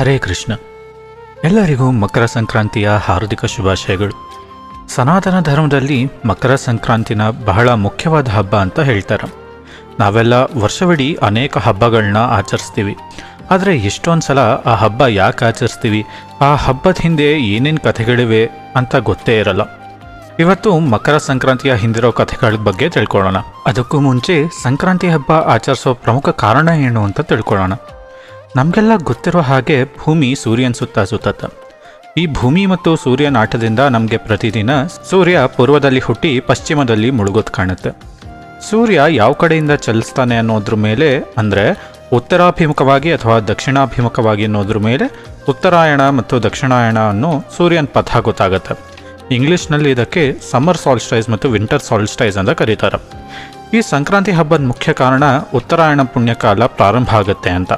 ಹರೇ ಕೃಷ್ಣ. ಎಲ್ಲರಿಗೂ ಮಕರ ಸಂಕ್ರಾಂತಿಯ ಹಾರ್ದಿಕ ಶುಭಾಶಯಗಳು. ಸನಾತನ ಧರ್ಮದಲ್ಲಿ ಮಕರ ಸಂಕ್ರಾಂತಿನ ಬಹಳ ಮುಖ್ಯವಾದ ಹಬ್ಬ ಅಂತ ಹೇಳ್ತಾರೆ. ನಾವೆಲ್ಲ ವರ್ಷವಿಡೀ ಅನೇಕ ಹಬ್ಬಗಳನ್ನ ಆಚರಿಸ್ತೀವಿ. ಆದರೆ ಎಷ್ಟೊಂದು ಸಲ ಆ ಹಬ್ಬ ಯಾಕೆ ಆಚರಿಸ್ತೀವಿ? ಆ ಹಬ್ಬದ ಹಿಂದೆ ಏನೇನು ಕಥೆಗಳಿವೆ ಅಂತ ಗೊತ್ತೇ ಇರಲ್ಲ. ಇವತ್ತು ಮಕರ ಸಂಕ್ರಾಂತಿಯ ಹಿಂದಿರೋ ಕಥೆಗಳ ಬಗ್ಗೆ ತಿಳ್ಕೊಳ್ಳೋಣ. ಅದಕ್ಕೂ ಮುಂಚೆ ಸಂಕ್ರಾಂತಿ ಹಬ್ಬ ಆಚರಿಸೋ ಪ್ರಮುಖ ಕಾರಣ ಏನು ಅಂತ ತಿಳ್ಕೊಳ್ಳೋಣ. ನಮಗೆಲ್ಲ ಗೊತ್ತಿರೋ ಹಾಗೆ ಭೂಮಿ ಸೂರ್ಯನ ಸುತ್ತ ಸುತ್ತತ್ತ. ಈ ಭೂಮಿ ಮತ್ತು ಸೂರ್ಯನ ಆಟದಿಂದ ನಮಗೆ ಪ್ರತಿದಿನ ಸೂರ್ಯ ಪೂರ್ವದಲ್ಲಿ ಹುಟ್ಟಿ ಪಶ್ಚಿಮದಲ್ಲಿ ಮುಳುಗೋದು ಕಾಣುತ್ತೆ. ಸೂರ್ಯ ಯಾವ ಕಡೆಯಿಂದ ಚಲಿಸ್ತಾನೆ ಅನ್ನೋದ್ರ ಮೇಲೆ, ಅಂದರೆ ಉತ್ತರಾಭಿಮುಖವಾಗಿ ಅಥವಾ ದಕ್ಷಿಣಾಭಿಮುಖವಾಗಿ ಅನ್ನೋದ್ರ ಮೇಲೆ ಉತ್ತರಾಯಣ ಮತ್ತು ದಕ್ಷಿಣಾಯಣ ಅನ್ನೋ ಸೂರ್ಯನ ಪಥ ಗೊತ್ತಾಗುತ್ತೆ. ಇಂಗ್ಲಿಷ್ನಲ್ಲಿ ಇದಕ್ಕೆ ಸಮ್ಮರ್ ಸಾಲ್ಸ್ಟೈಸ್ ಮತ್ತು ವಿಂಟರ್ ಸಾಲ್ಸ್ಟೈಸ್ ಅಂತ ಕರೀತಾರೆ. ಈ ಸಂಕ್ರಾಂತಿ ಹಬ್ಬದ ಮುಖ್ಯ ಕಾರಣ ಉತ್ತರಾಯಣ ಪುಣ್ಯಕಾಲ ಪ್ರಾರಂಭ ಆಗುತ್ತೆ ಅಂತ.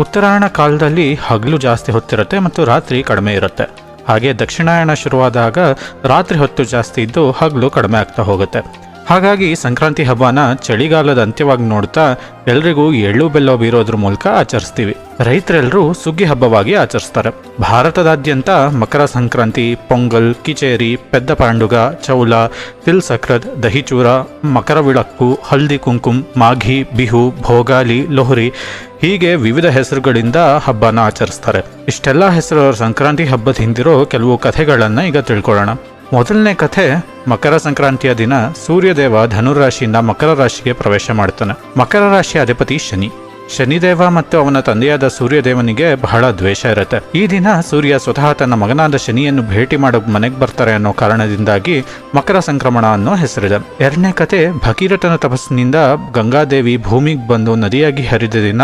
ಉತ್ತರಾಯಣ ಕಾಲದಲ್ಲಿ ಹಗಲು ಜಾಸ್ತಿ ಹೊತ್ತಿರುತ್ತೆ ಮತ್ತು ರಾತ್ರಿ ಕಡಿಮೆ ಇರುತ್ತೆ. ಹಾಗೆ ದಕ್ಷಿಣಾಯಣ ಶುರುವಾದಾಗ ರಾತ್ರಿ ಹೊತ್ತು ಜಾಸ್ತಿ ಇದ್ದು ಹಗಲು ಕಡಿಮೆ ಆಗ್ತಾ ಹೋಗುತ್ತೆ. ಹಾಗಾಗಿ ಸಂಕ್ರಾಂತಿ ಹಬ್ಬನ ಚಳಿಗಾಲದ ಅಂತ್ಯವಾಗಿ ನೋಡ್ತಾ ಎಲ್ರಿಗೂ ಎಳ್ಳು ಬೆಲ್ಲ ಬೀರೋದ್ರ ಮೂಲಕ ಆಚರಿಸ್ತೀವಿ. ರೈತರೆಲ್ಲರೂ ಸುಗ್ಗಿ ಹಬ್ಬವಾಗಿ ಆಚರಿಸ್ತಾರೆ. ಭಾರತದಾದ್ಯಂತ ಮಕರ ಸಂಕ್ರಾಂತಿ, ಪೊಂಗಲ್, ಕಿಚೇರಿ, ಪೆದ್ದ ಪಾಂಡುಗ, ಚೌಲ, ತಿಲ್ ಸಕ್ರದ್, ದಹಿಚೂರ, ಮಕರ ವಿಳಕ್ಕು, ಹಲ್ದಿ ಕುಂಕುಮ್, ಮಾಘಿ, ಬಿಹು, ಭೋಗಾಲಿ, ಲೋಹರಿ ಹೀಗೆ ವಿವಿಧ ಹೆಸರುಗಳಿಂದ ಹಬ್ಬನ ಆಚರಿಸ್ತಾರೆ. ಇಷ್ಟೆಲ್ಲ ಹೆಸರು ಸಂಕ್ರಾಂತಿ ಹಬ್ಬದ ಹಿಂದಿರೋ ಕೆಲವು ಕಥೆಗಳನ್ನು ಈಗ ತಿಳ್ಕೊಳ್ಳೋಣ. ಮೊದಲನೇ ಕಥೆ ಮಕರ ಸಂಕ್ರಾಂತಿಯ ದಿನ ಸೂರ್ಯದೇವ ಧನುರಾಶಿಯಿಂದ ಮಕರ ರಾಶಿಗೆ ಪ್ರವೇಶ ಮಾಡ್ತಾನೆ. ಮಕರ ರಾಶಿಯ ಅಧಿಪತಿ ಶನಿ. ಶನಿದೇವ ಮತ್ತು ಅವನ ತಂದೆಯಾದ ಸೂರ್ಯದೇವನಿಗೆ ಬಹಳ ದ್ವೇಷ ಇರುತ್ತೆ. ಈ ದಿನ ಸೂರ್ಯ ಸ್ವತಃ ತನ್ನ ಮಗನಾದ ಶನಿಯನ್ನು ಭೇಟಿ ಮಾಡೋ ಮನೆಗೆ ಬರ್ತಾರೆ ಅನ್ನೋ ಕಾರಣದಿಂದಾಗಿ ಮಕರ ಸಂಕ್ರಮಣ ಅನ್ನೋ ಹೆಸರಿದೆ. ಎರಡನೇ ಕತೆ ಭಗೀರಥನ ತಪಸ್ಸಿನಿಂದ ಗಂಗಾದೇವಿ ಭೂಮಿಗೆ ಬಂದು ನದಿಯಾಗಿ ಹರಿದ ದಿನ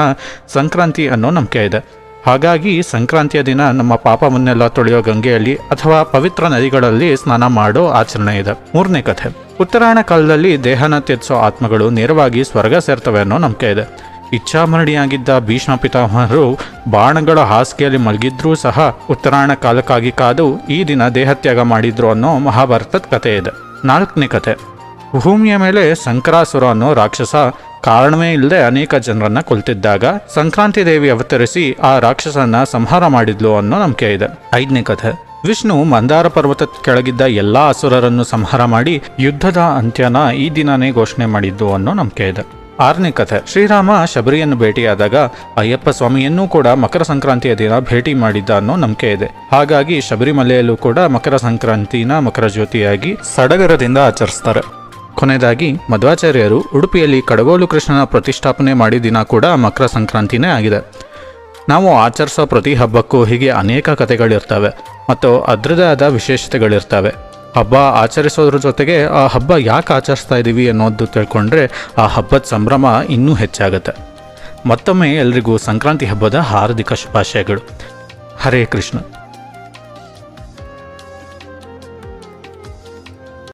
ಸಂಕ್ರಾಂತಿ ಅನ್ನೋ ನಂಬಿಕೆ ಇದೆ. ಹಾಗಾಗಿ ಸಂಕ್ರಾಂತಿಯ ದಿನ ನಮ್ಮ ಪಾಪವನ್ನೆಲ್ಲ ತೊಳೆಯೋ ಗಂಗೆಯಲ್ಲಿ ಅಥವಾ ಪವಿತ್ರ ನದಿಗಳಲ್ಲಿ ಸ್ನಾನ ಮಾಡೋ ಆಚರಣೆ ಇದೆ. ಮೂರನೇ ಕಥೆ. ಉತ್ತರಾಯಣ ಕಾಲದಲ್ಲಿ ದೇಹನ ತ್ಯಜಿಸೋ ಆತ್ಮಗಳು ನೇರವಾಗಿ ಸ್ವರ್ಗ ಸೇರ್ತವೆ ಅನ್ನೋ ನಂಬಿಕೆ ಇದೆ. ಇಚ್ಛಾಮರಣಿಯಾಗಿದ್ದ ಭೀಷ್ಮ ಪಿತಾಮಹರು ಬಾಣಗಳ ಹಾಸಿಗೆಯಲ್ಲಿ ಮಲಗಿದ್ರೂ ಸಹ ಉತ್ತರಾಯಣ ಕಾಲಕ್ಕಾಗಿ ಕಾದು ಈ ದಿನ ದೇಹತ್ಯಾಗ ಮಾಡಿದ್ರು ಅನ್ನೋ ಮಹಾಭಾರತದ ಕಥೆ ಇದೆ. ನಾಲ್ಕನೇ ಕಥೆ. ಭೂಮಿಯ ಮೇಲೆ ಸಂಕರಾಸುರ ಅನ್ನೋ ರಾಕ್ಷಸ ಕಾರಣವೇ ಇಲ್ಲದೆ ಅನೇಕ ಜನರನ್ನ ಕೊಲ್ತಿದ್ದಾಗ ಸಂಕ್ರಾಂತಿ ದೇವಿ ಅವತರಿಸಿ ಆ ರಾಕ್ಷಸನ್ನ ಸಂಹಾರ ಮಾಡಿದ್ಲು ಅನ್ನೋ ನಂಬಿಕೆ ಇದೆ. ಐದನೇ ಕಥೆ. ವಿಷ್ಣು ಮಂದಾರ ಪರ್ವತದ ಕೆಳಗಿದ್ದ ಎಲ್ಲಾ ಅಸುರರನ್ನು ಸಂಹಾರ ಮಾಡಿ ಯುದ್ಧದ ಅಂತ್ಯನ ಈ ದಿನನೇ ಘೋಷಣೆ ಮಾಡಿದ್ದು ಅನ್ನೋ ನಂಬಿಕೆ ಇದೆ. ಆರನೇ ಕಥೆ. ಶ್ರೀರಾಮ ಶಬರಿಯನ್ನು ಭೇಟಿಯಾದಾಗ ಅಯ್ಯಪ್ಪ ಸ್ವಾಮಿಯನ್ನೂ ಕೂಡ ಮಕರ ಸಂಕ್ರಾಂತಿಯ ದಿನ ಭೇಟಿ ಮಾಡಿದ್ದ ಅನ್ನೋ ನಂಬಿಕೆ ಇದೆ. ಹಾಗಾಗಿ ಶಬರಿಮಲೆಯಲ್ಲೂ ಕೂಡ ಮಕರ ಸಂಕ್ರಾಂತಿನ ಮಕರ ಜ್ಯೋತಿಯಾಗಿ ಸಡಗರದಿಂದ ಆಚರಿಸ್ತಾರೆ. ಕೊನೆಯದಾಗಿ, ಮಧ್ವಾಚಾರ್ಯರು ಉಡುಪಿಯಲ್ಲಿ ಕಡಗೋಲು ಕೃಷ್ಣನ ಪ್ರತಿಷ್ಠಾಪನೆ ಮಾಡಿದ ದಿನ ಕೂಡ ಮಕರ ಸಂಕ್ರಾಂತಿನೇ ಆಗಿದೆ. ನಾವು ಆಚರಿಸೋ ಪ್ರತಿ ಹಬ್ಬಕ್ಕೂ ಹೀಗೆ ಅನೇಕ ಕಥೆಗಳಿರ್ತವೆ ಮತ್ತು ಅದರದೇ ಆದ ವಿಶೇಷತೆಗಳಿರ್ತವೆ. ಹಬ್ಬ ಆಚರಿಸೋದ್ರ ಜೊತೆಗೆ ಆ ಹಬ್ಬ ಯಾಕೆ ಆಚರಿಸ್ತಾ ಇದ್ದೀವಿ ಅನ್ನೋದು ತಿಳ್ಕೊಂಡ್ರೆ ಆ ಹಬ್ಬದ ಸಂಭ್ರಮ ಇನ್ನೂ ಹೆಚ್ಚಾಗುತ್ತೆ. ಮತ್ತೊಮ್ಮೆ ಎಲ್ರಿಗೂ ಸಂಕ್ರಾಂತಿ ಹಬ್ಬದ ಹಾರ್ದಿಕ ಶುಭಾಶಯಗಳು. ಹರೇ ಕೃಷ್ಣ.